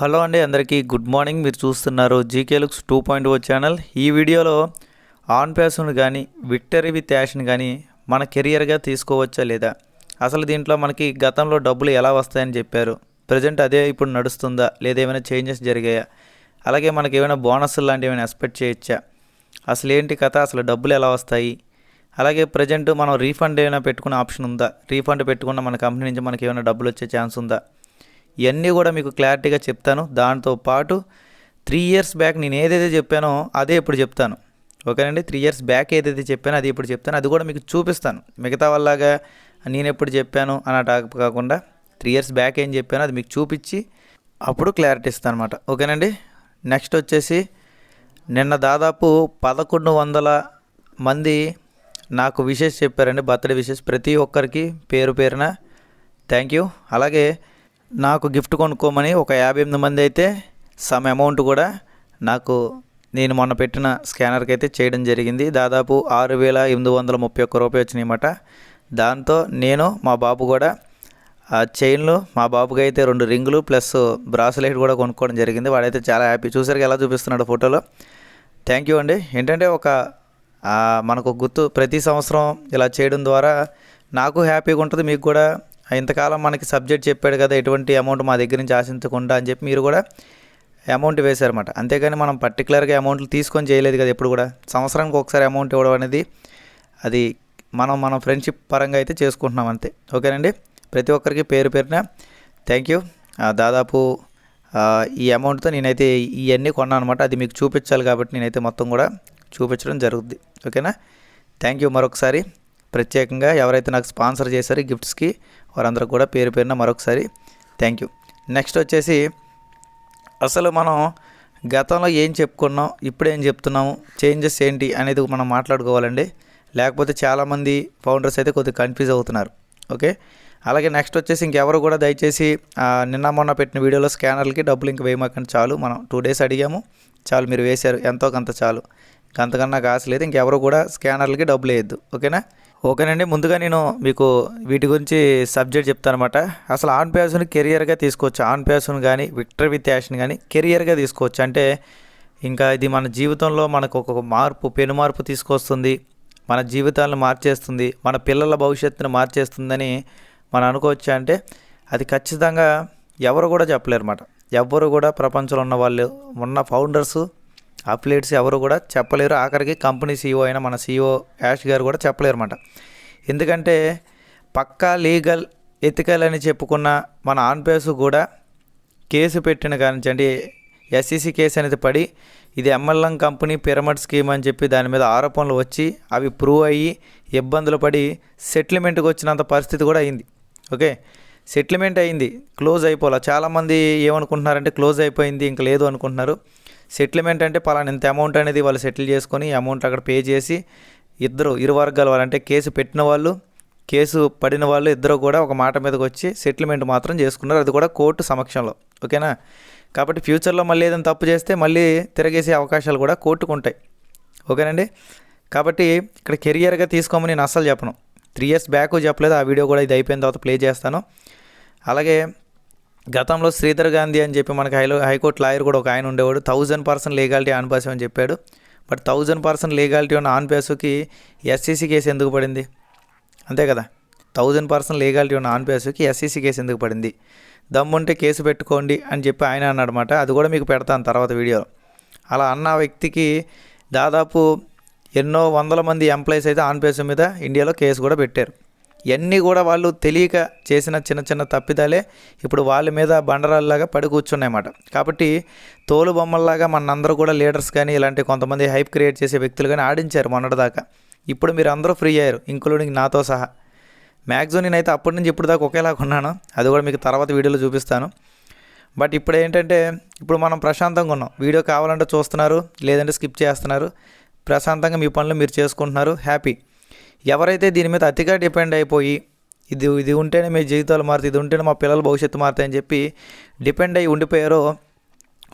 Hello అండి అందరికీ good morning. మీరు చూస్తున్నారు GK looks two point O channel. ఈ వీడియోలో ఆన్ ప్యాషన్ కానీ విక్టరీ విత్ యాషన్ కానీ మన కెరియర్గా తీసుకోవచ్చా లేదా? అసలు దీంట్లో మనకి గతంలో డబ్బులు ఎలా వస్తాయని చెప్పారు? ప్రజెంట్ అదే ఇప్పుడు నడుస్తుందా లేదా ఏమైనా చేంజెస్ జరిగాయా? అలాగే మనకి ఏమైనా బోనస్ లాంటివి ఏమైనా ఎక్స్పెక్ట్ చేయొచ్చా? అసలు ఏంటి కథ? అసలు డబ్బులు ఎలా వస్తాయి? అలాగే ప్రజెంట్ మనం రీఫండ్ ఏమైనా పెట్టుకునే ఆప్షన్ ఉందా? రీఫండ్ పెట్టుకున్న మన కంపెనీ నుంచి మనకి ఏమైనా డబ్బులు వచ్చే ఛాన్స్ ఉందా? ఇవన్నీ కూడా మీకు క్లారిటీగా చెప్తాను. దాంతో పాటు త్రీ ఇయర్స్ బ్యాక్ నేను ఏదైతే చెప్పానో అదే ఇప్పుడు చెప్తాను. ఓకేనండి? త్రీ ఇయర్స్ బ్యాక్ ఏదైతే చెప్పానో అది ఇప్పుడు చెప్తాను. అది కూడా మీకు చూపిస్తాను. మిగతా వల్లగా నేను ఎప్పుడు చెప్పాను అన్నట్టు కాకుండా త్రీ ఇయర్స్ బ్యాక్ ఏం చెప్పానో అది మీకు చూపించి అప్పుడు క్లారిటీ ఇస్తాను అనమాట ఓకేనండి? నెక్స్ట్ వచ్చేసి నిన్న దాదాపు పదకొండు వందల మంది నాకు విషెస్ చెప్పారండి. Birthday wishes. ప్రతి ఒక్కరికి పేరు పేరున థ్యాంక్ యూ అలాగే నాకు గిఫ్ట్ కొనుక్కోమని ఒక యాభై ఎనిమిది మంది అయితే సమ్ అమౌంట్ కూడా నాకు నేను మొన్న పెట్టిన స్కానర్కి అయితే చేయడం జరిగింది. దాదాపు ఆరు వేల ఎనిమిది వందల ముప్పై ఒక్క రూపాయలు వచ్చినాయన్నమాట దాంతో నేను మా బాబు కూడా ఆ చైన్లు మా బాబుకి అయితే రెండు రింగులు ప్లస్ బ్రాస్లెట్ కూడా కొనుక్కోవడం జరిగింది. వాడైతే చాలా హ్యాపీ. చూసారు ఎలా చూపిస్తున్నాడు ఫోటోలో. థ్యాంక్ యూ అండి. ఏంటంటే ఒక మనకు గుర్తు ప్రతి సంవత్సరం ఇలా చేయడం ద్వారా నాకు హ్యాపీగా ఉంటుంది. మీకు కూడా ఇంతకాలం మనకి సబ్జెక్ట్ చెప్పాడు కదా ఎటువంటి అమౌంట్ మా దగ్గర నుంచి ఆశించకుండా అని చెప్పి మీరు కూడా అమౌంట్ వేశారన్నమాట. అంతేగాని మనం పర్టికులర్గా అమౌంట్లు తీసుకొని చేయలేదు కదా ఎప్పుడు కూడా. సంవత్సరానికి ఒకసారి అమౌంట్ ఇవ్వడం అనేది అది మనం మన ఫ్రెండ్షిప్ పరంగా అయితే చేసుకుంటున్నాం అంతే. ఓకేనండి? ప్రతి ఒక్కరికి పేరు పేరున థ్యాంక్ యూ దాదాపు ఈ అమౌంట్తో నేనైతే ఇవన్నీ కొన్నాను అనమాట అది మీకు చూపించాలి కాబట్టి నేనైతే మొత్తం కూడా చూపించడం జరుగుద్ది. ఓకేనా? థ్యాంక్ యూ మరొకసారి. ప్రత్యేకంగా ఎవరైతే నాకు స్పాన్సర్ చేశారో గిఫ్ట్స్కి వారందరూ కూడా పేరు పేరున మరొకసారి థ్యాంక్ యూ. నెక్స్ట్ వచ్చేసి అసలు మనం గతంలో ఏం చెప్పుకున్నాం ఇప్పుడు ఏం చెప్తున్నాము చేంజెస్ ఏంటి అనేది మనం మాట్లాడుకోవాలండి. లేకపోతే చాలామంది ఫౌండర్స్ అయితే కొద్దిగా కన్ఫ్యూజ్ అవుతున్నారు. ఓకే? అలాగే నెక్స్ట్ వచ్చేసి ఇంకెవరు కూడా దయచేసి నిన్న మొన్న పెట్టిన వీడియోలో స్కానర్లకి డబ్బులు ఇంక వేయమాకండి చాలు. మనం టూ డేస్ అడిగాము. చాలు మీరు వేశారు. ఎంతో కొంత చాలు. ఇంక అంతకన్నా కాసు లేదు. ఇంకెవరు కూడా స్కానర్లకి డబ్బులు వేయద్దు. ఓకేనా? ఓకేనండి. ముందుగా నేను మీకు వీటి గురించి సబ్జెక్ట్ చెప్తానమాట అసలు ఆన్ ప్యాషన్ కెరియర్గా తీసుకోవచ్చు? ఆన్ ప్యాషన్ కానీ విక్టర్ విత్ యాషన్ కానీ కెరియర్గా తీసుకోవచ్చు? అంటే ఇంకా ఇది మన జీవితంలో మనకు ఒక మార్పు పెను మార్పు తీసుకొస్తుంది. మన జీవితాలను మార్చేస్తుంది. మన పిల్లల భవిష్యత్తును మార్చేస్తుందని మనం అనుకోవచ్చు అంటే అది ఖచ్చితంగా ఎవరు కూడా చెప్పలేరు అనమాట ఎవ్వరు కూడా ప్రపంచంలో ఉన్న వాళ్ళు ఉన్న ఫౌండర్స్ అప్లేట్స్ ఎవరు కూడా చెప్పలేరు. ఆఖరికి కంపెనీ సీఈఓ అయిన మన సీఈఓ యాష్ గారు కూడా చెప్పలేరు అనమాట ఎందుకంటే పక్కా లీగల్ ఎథికల్ అని చెప్పుకున్న మన ఆన్పేసు కూడా కేసు పెట్టిన కానించండి ఎస్సీసీ కేసు అనేది పడి ఇది ఎంఎల్ఎం కంపెనీ పిరమిడ్ స్కీమ్ అని చెప్పి దాని మీద ఆరోపణలు వచ్చి అవి ప్రూవ్ అయ్యి ఇబ్బందులు పడి సెటిల్మెంట్కి వచ్చినంత పరిస్థితి కూడా అయింది. ఓకే? సెటిల్మెంట్ అయింది. క్లోజ్ అయిపోలే. చాలామంది ఏమనుకుంటున్నారంటే క్లోజ్ అయిపోయింది ఇంకా లేదు అనుకుంటున్నారు. సెటిల్మెంట్ అంటే పలానా ఇంత అమౌంట్ అనేది వాళ్ళు సెటిల్ చేసుకొని అమౌంట్ అక్కడ పే చేసి ఇద్దరు ఇరు వర్గాల వాళ్ళు అంటే కేసు పెట్టిన వాళ్ళు కేసు పడిన వాళ్ళు ఇద్దరు కూడా ఒక మాట మీదకి వచ్చి సెటిల్మెంట్ మాత్రం చేసుకున్నారు. అది కూడా కోర్టు సమక్షంలో. ఓకేనా కాబట్టి ఫ్యూచర్లో మళ్ళీ ఏదైనా తప్పు చేస్తే మళ్ళీ తిరగేసే అవకాశాలు కూడా కోర్టుకు ఉంటాయి. ఓకేనండి కాబట్టి ఇక్కడ కెరియర్గా తీసుకోమని నేను అస్సలు చెప్పను. త్రీ ఇయర్స్ బ్యాక్ చెప్పలేదు. ఆ వీడియో కూడా ఇది అయిపోయిన తర్వాత ప్లే చేస్తాను. అలాగే గతంలో శ్రీధర్ గాంధీ అని చెప్పి మనకి హైలో హైకోర్టు లాయర్ కూడా ఒక ఆయన ఉండేవాడు. థౌజండ్ పర్సెంట్ లీగాలిటీ ఆన్ పాస్ అని చెప్పాడు. బట్ థౌజండ్ పర్సెంట్ లీగాలిటీ ఉన్న ఆన్ పాసుకి ఎస్సీసీ కేసు ఎందుకు పడింది? అంతే కదా. థౌజండ్ పర్సెంట్ లీగాలిటీ ఉన్న ఆన్ పేసుకి ఎస్సీసీ కేసు ఎందుకు పడింది? దమ్ముంటే కేసు పెట్టుకోండి అని చెప్పి ఆయన అన్నమాట అది కూడా మీకు పెడతాను తర్వాత వీడియో అలా అన్న వ్యక్తికి దాదాపు ఎన్నో వందల మంది ఎంప్లాయీస్ అయితే ఆన్ పేసు మీద ఇండియాలో కేసు కూడా పెట్టారు. ఇవన్నీ కూడా వాళ్ళు తెలియక చేసిన చిన్న చిన్న తప్పిదాలే ఇప్పుడు వాళ్ళ మీద బండరాల్లాగా పడి కూర్చున్నాయన్నమాట కాబట్టి తోలు బొమ్మల్లాగా మనందరూ కూడా లీడర్స్ కానీ ఇలాంటి కొంతమంది హైప్ క్రియేట్ చేసే వ్యక్తులు కానీ ఆడించారు మొన్నటిదాకా. ఇప్పుడు మీరు అందరూ ఫ్రీ అయ్యారు ఇంక్లూడింగ్ నాతో సహా. మ్యాక్సిమం నేనైతే అప్పటి నుంచి ఇప్పుడు దాకా ఒకేలాగా ఉన్నాను. అది కూడా మీకు తర్వాత వీడియోలో చూపిస్తాను. బట్ ఇప్పుడు ఏంటంటే ఇప్పుడు మనం ప్రశాంతంగా ఉన్నాం. వీడియో కావాలంటే చూస్తున్నారు లేదంటే స్కిప్ చేస్తున్నారు. ప్రశాంతంగా మీ పనులు మీరు చేసుకుంటున్నారు. హ్యాపీ. ఎవరైతే దీని మీద అతిగా డిపెండ్ అయిపోయి ఇది ఇది ఉంటేనే మీ జీవితాలు మారుతాయి ఇది ఉంటేనే మా పిల్లల భవిష్యత్తు మారుతాయని చెప్పి డిపెండ్ అయ్యి ఉండిపోయారో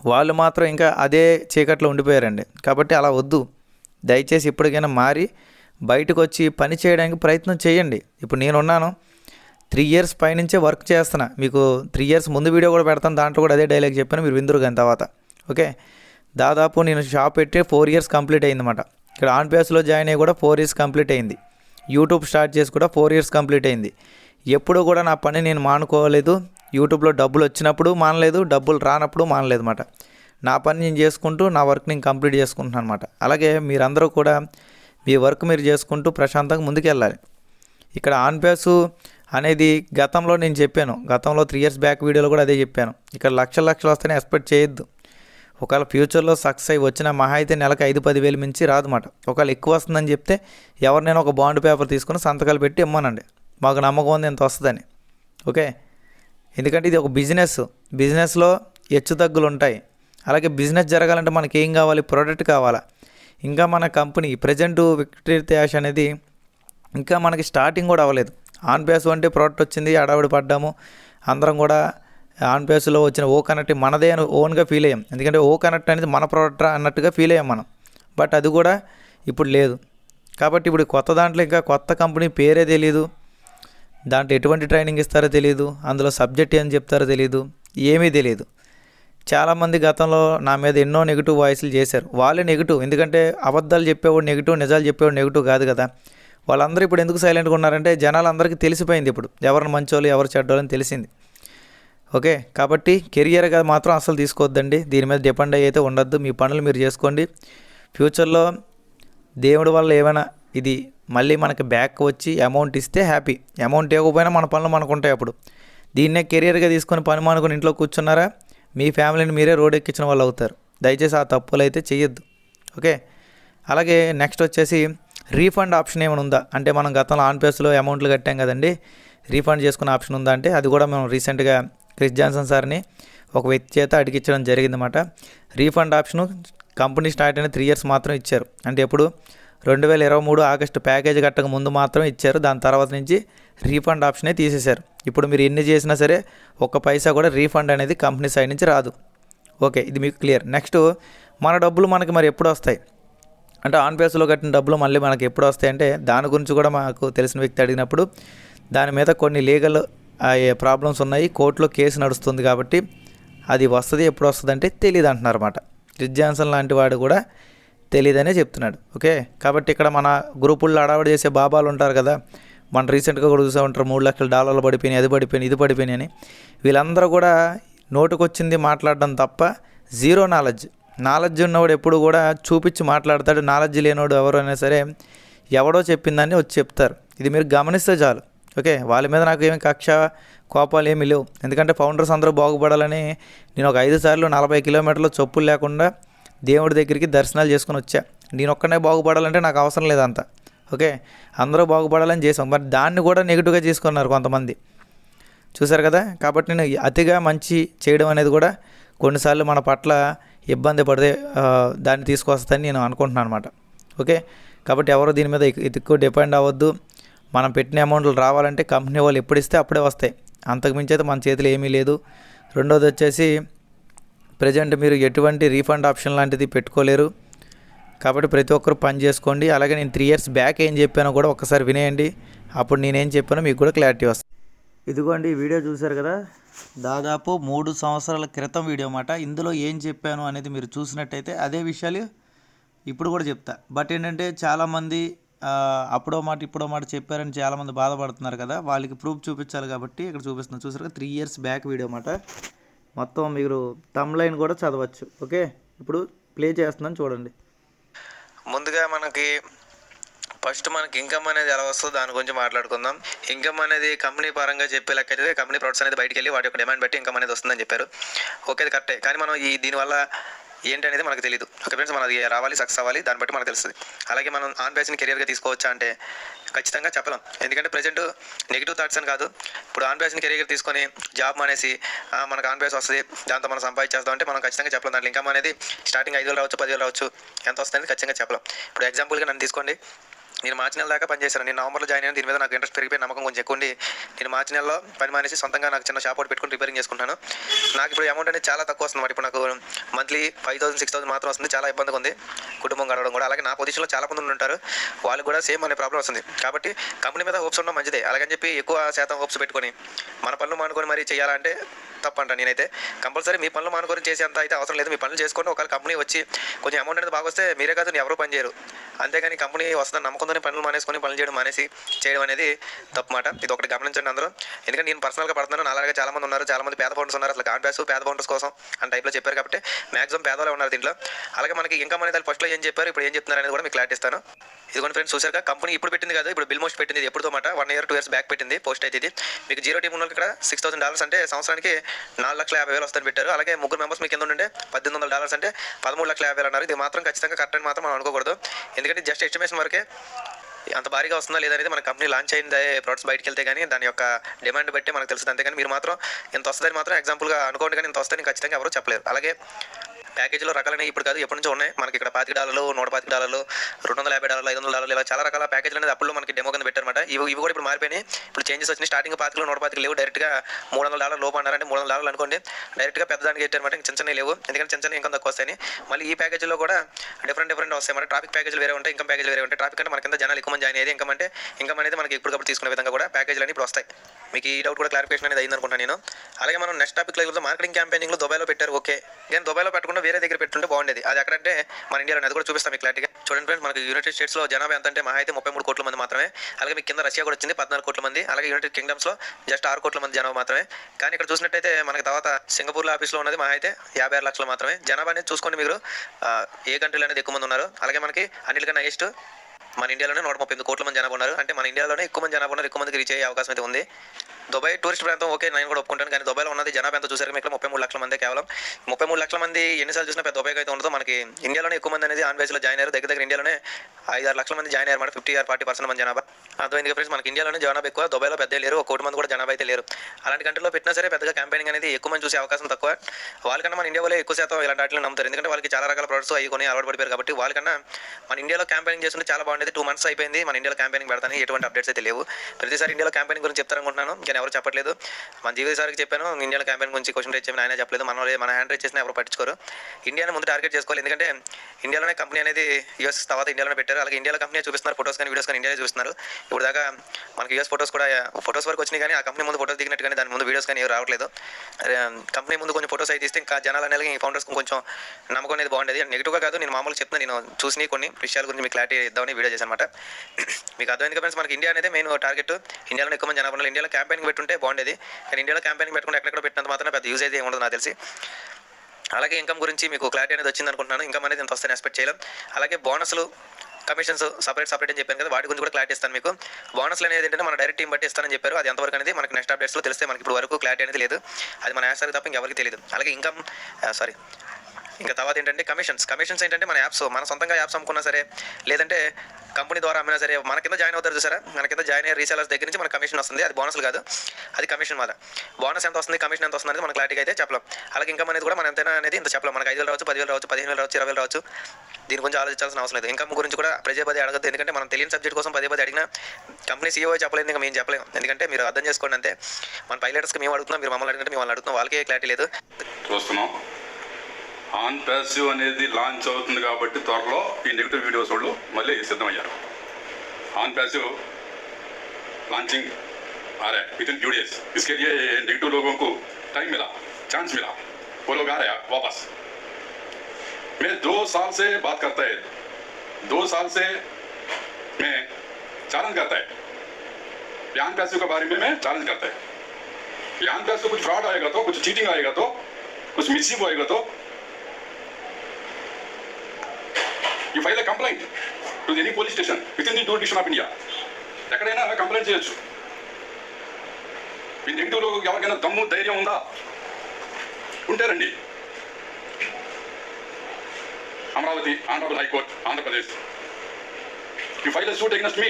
వాళ్ళు మాత్రం ఇంకా అదే చీకట్లో ఉండిపోయారండి. కాబట్టి అలా వద్దు. దయచేసి ఇప్పటికైనా మారి బయటకు వచ్చి పని చేయడానికి ప్రయత్నం చేయండి. ఇప్పుడు నేనున్నాను. త్రీ ఇయర్స్ పైనుంచే వర్క్ చేస్తున్నా. మీకు త్రీ ఇయర్స్ ముందు వీడియో కూడా పెడతాను. దాంట్లో కూడా అదే డైలాగ్ చెప్పాను. మీరు విందురు కానీ తర్వాత. ఓకే? దాదాపు నేను షాప్ పెట్టి ఫోర్ ఇయర్స్ కంప్లీట్ అయిందన్నమాట. ఇక్కడ ఆన్ పేస్లో జాయిన్ అయ్యి కూడా ఫోర్ ఇయర్స్ కంప్లీట్ అయింది. యూట్యూబ్ స్టార్ట్ చేసి కూడా ఫోర్ ఇయర్స్ కంప్లీట్ అయింది. ఎప్పుడు కూడా నా పని నేను మానుకోలేదు. యూట్యూబ్లో డబ్బులు వచ్చినప్పుడు మానలేదు డబ్బులు రానప్పుడు మానలేదు అనమాట నా పని నేను చేసుకుంటూ నా వర్క్ నేను కంప్లీట్ చేసుకుంటున్నాను అనమాట అలాగే మీరందరూ కూడా మీ వర్క్ మీరు చేసుకుంటూ ప్రశాంతంగా ముందుకెళ్ళాలి. ఇక్కడ ఆన్ పేసు అనేది గతంలో నేను చెప్పాను. గతంలో త్రీ ఇయర్స్ బ్యాక్ వీడియోలో కూడా అదే చెప్పాను. ఇక్కడ లక్షల లక్షలు వస్తేనే ఎక్స్పెక్ట్ చేయొద్దు. ఒకవేళ ఫ్యూచర్లో సక్సెస్ అయ్యి వచ్చిన మహా అయితే నెలకు ఐదు పదివేలు మించి రాదన్నమాట ఒకవేళ ఎక్కువ వస్తుందని చెప్తే ఎవరినైనా ఒక బాండ్ పేపర్ తీసుకుని సంతకాలు పెట్టి ఇమ్మనండి. మాకు నమ్మకం ఉంది ఎంత వస్తుందని. ఓకే? ఎందుకంటే ఇది ఒక బిజినెస్. బిజినెస్లో హెచ్చు తగ్గులు ఉంటాయి. అలాగే బిజినెస్ జరగాలంటే మనకి ఏం కావాలి? ప్రోడక్ట్ కావాలా? ఇంకా మన కంపెనీ ప్రజెంట్ విక్టరీ త్యాష్ అనేది ఇంకా మనకి స్టార్టింగ్ కూడా అవ్వలేదు. ఆన్ బేస్ అంటే ప్రోడక్ట్ వచ్చింది అడావిడి పడ్డాము. అందరం కూడా ఆన్ పేస్లో వచ్చిన ఓ కనెక్ట్ మనదే అని ఓన్గా ఫీల్ అయ్యాం. ఎందుకంటే ఓ కనెక్ట్ అనేది మన ప్రోడక్ట్ అన్నట్టుగా ఫీల్ అయ్యాం మనం. బట్ అది కూడా ఇప్పుడు లేదు. కాబట్టి ఇప్పుడు కొత్త దాంట్లో ఇంకా కొత్త కంపెనీ పేరే తెలియదు దాంట్లో ఎటువంటి ట్రైనింగ్ ఇస్తారో తెలియదు అందులో సబ్జెక్ట్ ఏం చెప్తారో తెలియదు ఏమీ తెలియదు చాలామంది గతంలో నా మీద ఎన్నో నెగిటివ్ వాయిస్లు చేశారు. వాళ్ళే నెగిటివ్. ఎందుకంటే అబద్ధాలు చెప్పేవాడు నెగిటివ్ నిజాలు చెప్పేవాడు నెగిటివ్ కాదు కదా. వాళ్ళందరూ ఇప్పుడు ఎందుకు సైలెంట్గా ఉన్నారంటే జనాలందరికీ తెలిసిపోయింది ఇప్పుడు. ఎవరిని మంచోళ్ళు ఎవరు చెడ్డోళ్ళని తెలిసింది. ఓకే కాబట్టి కెరియర్గా మాత్రం అసలు తీసుకోవద్దండి. దీని మీద డిపెండ్ అయ్యి అయితే ఉండొద్దు. మీ పనులు మీరు చేసుకోండి. ఫ్యూచర్లో దేవుడి వల్ల ఏమైనా ఇది మళ్ళీ మనకి బ్యాక్ వచ్చి అమౌంట్ ఇస్తే హ్యాపీ. అమౌంట్ ఇవ్వకపోయినా మన పనులు మనకు ఉంటాయి అప్పుడు. దీన్నే కెరియర్గా తీసుకొని పని మానుకొని ఇంట్లో కూర్చున్నారా? మీ ఫ్యామిలీని మీరే రోడ్ ఎక్కించిన వాళ్ళు అవుతారు. దయచేసి ఆ తప్పులు అయితే చేయొద్దు ఓకే అలాగే నెక్స్ట్ వచ్చేసి రీఫండ్ ఆప్షన్ ఏమైనా ఉందా? అంటే మనం గతంలో ఆన్ పేస్లో అమౌంట్లు కట్టాం కదండి. రీఫండ్ చేసుకునే ఆప్షన్ ఉందా అంటే అది కూడా మేము రీసెంట్గా క్రిస్ జాన్సన్ సార్ని ఒక వ్యక్తి చేత అడిగించడం జరిగిందన్నమాట. రీఫండ్ ఆప్షను కంపెనీ స్టార్ట్ అయిన త్రీ ఇయర్స్ మాత్రం ఇచ్చారు. అంటే ఎప్పుడు? రెండు వేల ఇరవై మూడు ఆగస్టు ప్యాకేజ్ కట్టక ముందు మాత్రం ఇచ్చారు. దాని తర్వాత నుంచి రీఫండ్ ఆప్షనే తీసేశారు. ఇప్పుడు మీరు ఎన్ని చేసినా సరే ఒక్క పైసా కూడా రీఫండ్ అనేది కంపెనీ సైడ్ నుంచి రాదు. ఓకే ఇది మీకు క్లియర్. నెక్స్ట్ మన డబ్బులు మనకి మరి ఎప్పుడు వస్తాయి? అంటే ఆన్ పేస్లో కట్టిన డబ్బులు మళ్ళీ మనకి ఎప్పుడు వస్తాయంటే దాని గురించి కూడా మాకు తెలిసిన వ్యక్తి అడిగినప్పుడు దాని మీద కొన్ని లీగల్ ప్రాబ్లమ్స్ ఉన్నాయి కోర్టులో కేసు నడుస్తుంది కాబట్టి అది వస్తుంది ఎప్పుడు వస్తుంది అంటే తెలియదు అంటున్నారు అనమాట రిజ్ జాన్సన్ లాంటి వాడు కూడా తెలియదనే చెప్తున్నాడు ఓకే? కాబట్టి ఇక్కడ మన గ్రూపుల్లో అడవాడు చేసే బాబాలు ఉంటారు కదా మన రీసెంట్గా కూడా చూసా ఉంటారు మూడు లక్షల డాలర్లు పడిపోయినాయి అది పడిపోయినాయి ఇది పడిపోయినాయి అని. వీళ్ళందరూ కూడా నోటుకొచ్చింది మాట్లాడడం తప్ప జీరో నాలెడ్జ్ నాలెడ్జ్ ఉన్నవాడు ఎప్పుడు కూడా చూపించి మాట్లాడతాడు నాలెడ్జ్ లేనివాడు ఎవరైనా సరే ఎవడో చెప్పిందని వచ్చి చెప్తారు. ఇది మీరు గమనిస్తే చాలు. ఓకే వాళ్ళ మీద నాకు ఏమి కక్ష కోపాలు ఏమీ లేవు. ఎందుకంటే ఫౌండర్స్ అందరూ బాగుపడాలని నేను ఒక ఐదు సార్లు నలభై కిలోమీటర్లు చొప్పులు లేకుండా దేవుడి దగ్గరికి దర్శనాలు చేసుకుని వచ్చా. నేను ఒక్కనే బాగుపడాలంటే నాకు అవసరం లేదంత ఓకే అందరూ బాగుపడాలని చేసాం. మరి దాన్ని కూడా నెగిటివ్గా తీసుకున్నారు కొంతమంది. చూసారు కదా? కాబట్టి నేను అతిగా మంచి చేయడం అనేది కూడా కొన్నిసార్లు మన పట్ల ఇబ్బంది పడితే దాన్ని తీసుకొస్తుందని నేను అనుకుంటున్నాను అనమాట ఓకే కాబట్టి ఎవరు దీని మీద ఎక్కువ డిపెండ్ అవ్వద్దు. మనం పెట్టిన అమౌంట్లు రావాలంటే కంపెనీ వాళ్ళు ఎప్పుడు ఇస్తే అప్పుడే వస్తాయి. అంతకుమించి అయితే మన చేతిలో ఏమీ లేదు. రెండోది వచ్చేసి ప్రజెంట్ మీరు ఎటువంటి రీఫండ్ ఆప్షన్ లాంటిది పెట్టుకోలేరు. కాబట్టి ప్రతి ఒక్కరు పని చేసుకోండి. అలాగే నేను త్రీ ఇయర్స్ బ్యాక్ ఏం చెప్పానో కూడా ఒకసారి వినేయండి. అప్పుడు నేనేం చెప్పానో మీకు కూడా క్లారిటీ వస్తుంది. ఇదిగోండి ఈ వీడియో చూశారు కదా? దాదాపు మూడు సంవత్సరాల క్రితం వీడియో మాట ఇందులో ఏం చెప్పాను అనేది మీరు చూసినట్టయితే అదే విషయాలు ఇప్పుడు కూడా చెప్తా. బట్ ఏంటంటే చాలామంది అప్పుడో మాట ఇప్పుడో మాట చెప్పారని చాలామంది బాధపడుతున్నారు కదా. వాళ్ళకి ప్రూఫ్ చూపించాలి కాబట్టి ఇక్కడ చూపిస్తున్నాను చూసారు త్రీ ఇయర్స్ బ్యాక్ వీడియో మాట మొత్తం మీరు తమ్ లైన్ కూడా చదవచ్చు. ఓకే? ఇప్పుడు ప్లే చేస్తున్నాను చూడండి. ముందుగా మనకి ఫస్ట్ మనకి ఇన్కమ్ అనేది ఎలా వస్తుందో దాని గురించి మాట్లాడుకుందాం. ఇన్కమ్ అనేది కంపెనీ పరంగా చెప్పే లెక్క అయితే కంపెనీ ప్రొడక్ట్స్ అనేది బయటికి వెళ్ళి వాటి యొక్క డిమాండ్ బట్టి ఇన్కమ్ అనేది వస్తుందని చెప్పారు. ఓకే కరెక్టే కానీ మనం ఈ దీనివల్ల ఏంటి అనేది మనకు తెలియదు ఓకే ఫ్రెండ్స్ మనది రావాలి సక్సెస్ అవ్వాలి దాన్ని బట్టి మనకు తెలుస్తుంది. అలాగే మనం ఆన్ బ్యాచ్ని కెరియర్గా తీసుకోవచ్చా అంటే ఖచ్చితంగా చెప్పలేం. ఎందుకంటే ప్రజెంట్ నెగిటివ్ థాట్స్ అని కాదు. ఇప్పుడు ఆన్ బ్యాచ్ని కెరియర్గా తీసుకొని జాబ్ మానేసి మనకు ఆన్ బ్యాచ్ వస్తుంది దాంతో మనం సంపాదించేస్తాం అంటే మనం ఖచ్చితంగా చెప్పలేం. దాంట్లో ఇన్కమ్ అనేది స్టార్టింగ్ ఐదు వేలు రావచ్చు పదివేలు రావచ్చు ఎంత వస్తుంది ఖచ్చితంగా చెప్పలేం. ఇప్పుడు ఎగ్జాంపుల్గా నన్ను తీసుకోండి. నేను మార్చి నెల దాకా పనిచేశాను. నేను నవంబర్లో జాయిన్ అయిన దీని మీద నాకు ఇంట్రెస్ట్ పెరిగిపోయి నమ్మకం కొంచెం ఎక్కువ ఉండి నేను మార్చి నెలలో పని మానేసి సొంతంగా నాకు చిన్న షాప్ ఒకటి పెట్టుకుని రిపేరింగ్ చేసుకుంటాను నాకు ఇప్పుడు అమౌంట్ అనేది చాలా తక్కువ వస్తుంది మరి. ఇప్పుడు నాకు monthly five thousand six thousand మాత్రం వస్తుంది. చాలా ఇబ్బందిగా ఉంది కుటుంబం గడవడం కూడా. అలాగే నా పొజిషన్లో చాలా మంది ఉంటారు. వాళ్ళకి కూడా సేమ్ అనే ప్రాబ్లం వస్తుంది. కాబట్టి కంపెనీ మీద హోప్స్ ఉండడం మంచిదే. అలాగని చెప్పి ఎక్కువ శాతం హోప్స్ పెట్టుకొని మన పనులు మానుకొని మరి చేయాలంటే తప్పంట. నేనైతే కంపల్సరీ మీ పనులు మానుకొని చేసేంత అయితే అవసరం లేదు. మీ పనులు చేసుకొని ఒకవేళ కంపెనీ వచ్చి కొంచెం అమౌంట్ అనేది బాగా వస్తే మీరే కాదు ఎవరు పని చేయరు. అంతేగాని కంపెనీ వస్తుందని నమ్మకంతోనే పనులు మానేసుకొని పనులు చేయడం మానేసి చేయడం అనేది తప్పు మాట ఇది ఒకటి గమనించండి అందరూ. ఎందుకంటే నేను పర్సనల్గా పడుతున్నాను. అలాగే చాలా మంది ఉన్నారు. చాలా మంది పేద ఫౌండర్స్ ఉన్నారు. అసలు కాంట్రాక్ట్స్ పేద ఫౌండర్స్ కోసం అని టైప్లో చెప్పారు కాబట్టి మాక్సిమం పేదవాళ్ళు ఉన్నారు దీంట్లో. అలాగే మనకి ఇన్కమ్ అనేది ఫస్ట్లో ఏం చెప్పారు ఇప్పుడు ఏం చెప్తున్నారు అనేది కూడా మీకు క్లారిటీ ఇస్తాను. ఇదిగోండి ఫ్రెండ్స్ చూసారుగా కంపెనీ ఇప్పుడు పెట్టింది కాదు ఇప్పుడు బిల్ మోస్ట్ పెట్టింది ఇది ఎప్పుడుతో మాట? One year two years back పెట్టింది పోస్ట్ అయితే ఇది. మీకు జీరో టీమ్ ఉన్న ఇక్కడ సిక్స్ థౌసండ్ డాలర్స్ అంటే సంవత్సరానికి నాలుగు లక్షల యాభై వేలు వస్తాయని పెట్టారు. అలాగే ముగ్గురు మెంబర్స్ మీకు కింద ఉండే పద్దెనిమిది వందల డాలర్స్ అంటే పదమూడు లక్షల యాభై వేలు అన్నారు. ఇది మాత్రం ఖచ్చితంగా కరెక్ట్ అని మాత్రం మనం అనుకోకూడదు. ఎందుకంటే జస్ట్ ఎస్టిమేషన్ వరకే అంత భారీగా వస్తుందా లేదనేది మన కంపెనీ లాంచ్ అయింది ప్రొడక్ట్స్ బయటకు వెళ్తే కానీ దాని యొక్క డిమాండ్ బట్టి మనకు తెలుస్తుంది. అంతేగాని మీరు మాత్రం ఇంత వస్తుందని మాత్రం ఎగ్జాంపుల్గా అనుకోండి కానీ ఇంత వస్తుందని ఖచ్చితంగా ఎవరు చెప్పలేరు. అలాగే ప్యాకేజీలో రకాలనే ఇప్పుడు కాదు ఎప్పటి నుంచో ఉన్నాయి. మనకి ఇక్కడ పాతిక డాలర్లు నూట పాతిక డాలర్లు రెండు వందల యాభై డాలర్లు ఐదు వందల డాలర్లు ఇలా చాలా రకాల ప్యాకేజీలు అనేది అప్పుడు మనకి డెమో కింద పెట్టారన్నమాట. ఇవి ఇవి కూడా ఇప్పుడు మారిపోయినాయి. ఇప్పుడు చేంజెస్ వచ్చినాయి. స్టార్టింగ్ పాతికలు నూట పాతికలు లేవు. డైరెక్ట్గా మూడు వందల డాలర్ లోపు అన్నారంటే మూడు వందల డాలర్లు అనుకోండి. డైరెక్ట్గా పెద్ద దానికి పెట్టారన్నమాట ఇంకా చిన్న లేవు. ఎందుకంటే చిన్న చిన్న తక్కువ వస్తాయి మళ్ళీ ఈ ప్యాకేజీలో కూడా డిఫరెంట్ డిఫరెంట్ వస్తాయి మన ట్రాఫిక్ ప్యాకేజీలు వేరే ఉంటాయి ఇంకా ప్యాకేజీలు వేరే ఉంటాయి. ట్రాఫిక్ అంటే మనకి జనాలు ఎక్కువ మంది జాయిన్ అయ్యేది ఇంకా అంటే ఇంకా అనేది మనకి ఎప్పటికప్పుడు తీసుకునే విధంగా కూడా ప్యాకేజీలు అని ఇప్పుడు వస్తాయి. మీకు ఈ డౌట్ కూడా క్లారిఫికేషన్ అనేది అయింది అనుకుంటాను నేను. అలాగే మనం నెక్స్ట్ టాపిక్ మార్కెటింగ్ క్యాంపెయినింగ్లో దుబాయ్లో పెట్టారు. ఓకే నేను దుబాయ్లో పెట్టకుండా వేరే దగ్గర పెట్టుంటే బాగుండేది. అది ఎక్కడంటే మన ఇండియాలో అది కూడా చూపిస్తాం మీకు క్లారిటీగా చూడండి ఫ్రెండ్స్ మనకి యునైటెడ్ స్టేట్స్లో జనాభా ఎంత అంటే మహా అయితే ముప్పై మూడు కోట్ల మంది మాత్రమే. అలాగే మీకు కింద రష్యా కూడా వచ్చింది పద్నాలుగు కోట్ల మంది. అలాగే యునైటెడ్ కింగ్డమ్స్లో జస్ట్ ఆరు కోట్ల మంది జనాభా మాత్రమే. కానీ ఇక్కడ చూసినట్టయితే మనకి తర్వాత సింగపూర్లో ఆఫీస్లో ఉన్నది మహా అయితే యాభై ఆరు లక్షలు మాత్రమే. జనాభా అనేది చూసుకోండి మీరు. ఏ కంట్రీలో అనేది ఎక్కువ మంది ఉన్నారు. అలాగే మనకి అన్నిటికన్నా హైయెస్ట్ మన ఇండియాలోనే నూట ముప్పై ఎనిమిది కోట్ల మంది జనాభా ఉన్నారు. అంటే మన ఇండియాలోనే ఎక్కువ మంది జనాభా ఉన్నారు. ఎక్కువ మందికి రీచ్ అయ్యే అవకాశం అయితే ఉంది. దుబాయ్ టూరిస్ట్ ప్రాంతం ఓకే నేను కూడా ఒప్పుకుంటాను కానీ దుబాయ్లో ఉన్నది జనాభా ఎంత చూసారు మీకు ముప్పై మూడు లక్షల మంది కేవలం. ముప్పై మూడు లక్షల మంది ఎన్నిసార్లు చూసినా పెద్ద దుబాయ్ అయితే ఉండదు. మనకి ఇండియాలోనే ఎక్కువ మంది అనేది ఆన్ బేస్లో జాయిన్ అయ్యారు. దగ్గర దగ్గర ఇండియాలోనే ఐదు ఆరు లక్షల మంది జాయిన్ అయ్యారు ఫిఫ్టీ ఆర్ ఫార్టీ పర్సెంట్ మంది జనాభా. అర్థమైంది ఫ్రెండ్స్ మనకి ఇండియాలోనే జనాభా ఎక్కువ దుబాయ్లో పెద్ద లేరు. ఒక కోటి మంది కూడా జనాభా అయితే లేరు. అలాంటి కంట్రీలో పెట్టినా సరే పెద్దగా క్యాంపెయినింగ్ అనేది ఎక్కువ మంది చూసే అవకాశం తక్కువ. వాళ్ళకన్నా మన ఇండియా ఎక్కువ శాతం ఇలాంటి వాటిని నమ్ముతారు. ఎందుకంటే వాళ్ళకి చాలా రకాల ప్రొడక్ట్స్ అవి కొని అలవాటు పడిపోయారు కాబట్టి వాళ్ళకన్నా మన ఇండియాలో క్యాంపెయినింగ్ చేస్తుంటే చాలా బాగుండేది. టూ మంత్స్ అయిపోయింది. మన ఇండియాలో క్యాంపెయినింగ్ పెడతాను ఎటువంటి అప్డేట్స్ అయితే లేవు. ప్రతిసారి ఇండియాలో క్యాంపెయినింగ్ గురించి చెప్తారనుకుంటున్నాను. కానీ ఎవరు చెప్పట్లేదు. మన జీవిత సార్కి చెప్పాను ఇండియాలో క్యాంపెయిన్ గురించి క్వశ్చన్ రేట్ చెప్పిన ఆయన చెప్పలేదు. మనం మన హ్యాండ్ రేట్ చేసిన ఎవరు పట్టించుకోరు. ఇండియాని ముందు టార్గెట్ చేసుకోవాలి. ఎందుకంటే ఇండియాలోనే కంపెనీ అనేది యూఎస్ తర్వాత ఇండియాలోనే పెట్టారు. అలాగే ఇండియాలో కంపెనీ చూపిస్తున్నారు ఫోటోస్ కానీ వీడియోస్ కానీ ఇండియాలో చూస్తున్నారు ఇప్పుడు దాకా మనకి యూఎస్ ఫోటోస్ కూడా ఫోటోస్ వరకు వచ్చినాయి కానీ ఆ కంపెనీ ముందు ఫోటోస్ దిగినట్టు కానీ దాని ముందు వీడియోస్ కానీ రావట్లేదు. కంపెనీ ముందు కొంచెం ఫోటోస్ అయితే ఇస్తే ఇంకా జనాలు అనేది ఫౌండర్స్ కొంచెం నమ్మకం అనేది బాగుండేది. నెగిటివ్గా కాదు నేను మామూలుగా చెప్తున్నా నేను చూసి కొన్ని విషయాల గురించి మీకు క్లారిటీ ఇద్దామని వీడియో చేశాను అనమాట మీకు అర్థమైంది ఫ్రెండ్స్ మనకి ఇండియా అనేది మెయిన్ టార్గెట్ ఇండియాలో ఎక్కువ మంది జనాభా ఇండియాలో క్యాంపెయిన్ క్యాంపెయినింగ్ పెట్టుంటే బాగుండేది. కానీ ఇండియాలో క్యాంపెయినింగ్ పెట్టుకుంటే ఎక్కడెక్కడ పెట్టినంత మాత్రం పెద్ద యూజ్ అయితే ఉండదు నాకు తెలిసి. అలాగే ఇన్కమ్ గురించి మీకు క్లారిటీ అనేది వచ్చింది అనుకుంటున్నాను. ఇన్కమ్ అనేది ఎంత వస్తాయని ఎక్స్పెక్ట్ చేయలేం. అలాగే బోనస్లు కమిషన్స్ సపరేట్ సపరేట్ అని చెప్పాను కదా వాటి గురించి కూడా క్లారిటీ ఇస్తాను మీకు. బోనస్లు అనేది ఏంటంటే మన డైరెక్ట్ టీం బట్టి ఇస్తానని చెప్పారు. అది ఎంతవరకు అనేది మనకి నెక్స్ట్ అప్డేట్స్లో తెలిస్తే మనకి ఇప్పుడు వరకు క్లారిటీ అనేది లేదు. అది మన యాప్స్ తప్ప ఇంకెవరికి తెలియదు. అలాగే ఇన్కమ్ సారీ ఇంకా తర్వాత ఏంటంటే కమిషన్స్ కమిషన్స్ ఏంటంటే మన యాప్స్ మన సొంతంగా యాప్స్ అమ్ముకున్నా సరే లేదంటే కంపెనీ ద్వారా అమ్మినా సరే మన కింద జాయిన్ అవుతారు చూసారా? మన కింద జాయిన్ అయ్యే రీసెలర్స్ దగ్గర నుంచి మన కమిషన్ వస్తుంది. అది బోనస్లు కాదు. అది కమిషన్ మాట బోనస్ ఎంత వస్తుంది? కమిషన్ ఎంత వస్తుంది అనేది మన క్లారిటీగా అయితే చెప్పలేం. అలాగే ఇన్కమ్ అనేది కూడా మనం ఎంతైనా అనేది ఇంత చెప్పలేం. మనకి ఐదు వేలు రావచ్చు పదివేలు రావచ్చు పదిహేను వేలు రావచ్చు ఇరవై రావచ్చు. దీని గురించి ఆలోచించాల్సిన అవసరం లేదు. ఇన్కమ్ గురించి కూడా పదే పదే అడగద్దు. ఎందుకంటే మనం తెలియని సబ్జెక్ట్ కోసం పదే పదే అడిగినా కంపెనీ సీఓ చెప్పలేదు ఇంకా మేము చెప్పలేము ఎందుకంటే మీరు అర్థం చేసుకోండి అంతే. మన పైలట్స్కి మేము అడుగుతున్నాం మీరు మమ్మల్ని అడిగినట్టు మేము అడుగుతున్నాం. వాళ్ళకే క్లారిటీ లేదు. చూస్తున్నాం. ఆన్ ప్యాసివ్ అనేది లాంచ్ అవుతుంది కాబట్టి త్వరలో ఈ నెగిటివ్ వీడియోస్ వాళ్ళు మళ్ళీ సిద్ధమయ్యారు. ఆన్ ప్యాసివ్ लॉन्चिंग आ रहा है विद इन फ्यू डेज़ इसके लिए नेगेटिव लोगों को टाइम मिला चांस मिला वो लोग आ रहे हैं वापस मैं दो साल से बात करता है दो साल से मैं चैलेंज करता है प्यान पैसों के बारे में मैं चैलेंज करता है प्यान पैसों कुछ फ्रॉड आएगा तो कुछ चीटिंग आएगा तो कुछ मिसयूब आएगा तो you file a complaint to any police station within the jurisdiction of India. ఎక్కడైనా కంప్లైంట్ చేయొచ్చు ఈ నెగిటివ్లో ఎవరికైనా దమ్ము ధైర్యం ఉందా ఉంటారండి Amaravati honourable high court Andhra Pradesh you file a suit against me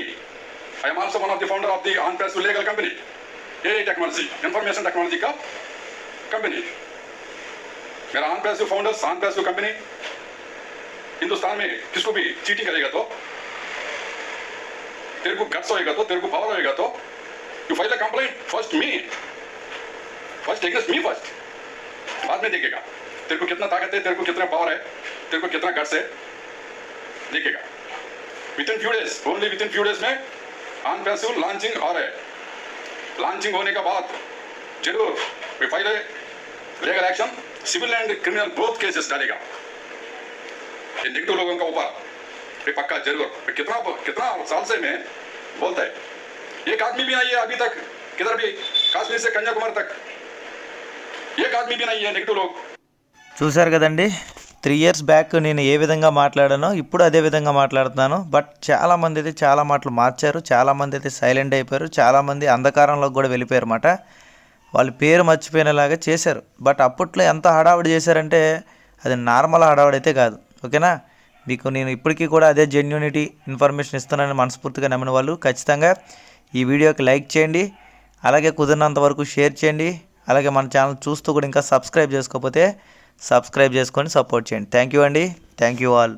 I am also one of the founder of the on-passive legal company AI technology information technology का company मेरा on passive founders on passive company Hindustan में किसको भी cheating करेगा तो? तेरे को guts होएगा तो तेरे को पावर होएगा तो। You file a complaint first me first against me first बाद में देखेगा। तेरे को कितना ताकत है, तेरे को कितना पावर है, तेरे को कितना गट्स है, देखेगा। Within few days only within few days में ऑन पैसिव लॉन्चिंग रहा है। लॉन्चिंग होने के बाद ज़रूर we file legal action civil and criminal both cases डालेगा। ये नेगेटिव लोगों का ऊपर ये पक्का जरूर ये कितना कितना साल से मैं बोलता है एक आदमी भी नहीं है अभी तक किधर भी कश्मीर से कन्याकुमारी तक एक आदमी भी नहीं है नेगेटिव लोग చూశారు కదండి త్రీ ఇయర్స్ బ్యాక్ నేను ఏ విధంగా మాట్లాడానో ఇప్పుడు అదే విధంగా మాట్లాడుతున్నాను బట్ చాలామంది అయితే చాలా మాటలు మార్చారు చాలామంది అయితే సైలెంట్ అయిపోయారు చాలామంది అంధకారంలోకి కూడా వెళ్ళిపోయారు అన్నమాట వాళ్ళ పేరు మర్చిపోయినలాగా చేశారు బట్ అప్పట్లో ఎంత హడావిడి చేశారంటే అది నార్మల్ హడావిడి అయితే కాదు ఓకేనా? మీకు నేను ఇప్పటికీ కూడా అదే జెన్యూనిటీ ఇన్ఫర్మేషన్ ఇస్తున్నానని మనస్ఫూర్తిగా నమ్మిన వాళ్ళు ఖచ్చితంగా ఈ వీడియోకి లైక్ చేయండి అలాగే కుదిరినంత వరకు షేర్ చేయండి అలాగే మన ఛానల్ చూస్తూ కూడా ఇంకా సబ్స్క్రైబ్ చేసుకోకపోతే సబ్స్క్రైబ్ చేసుకొని సపోర్ట్ చేయండి. థ్యాంక్ యూ అండి. Thank you all.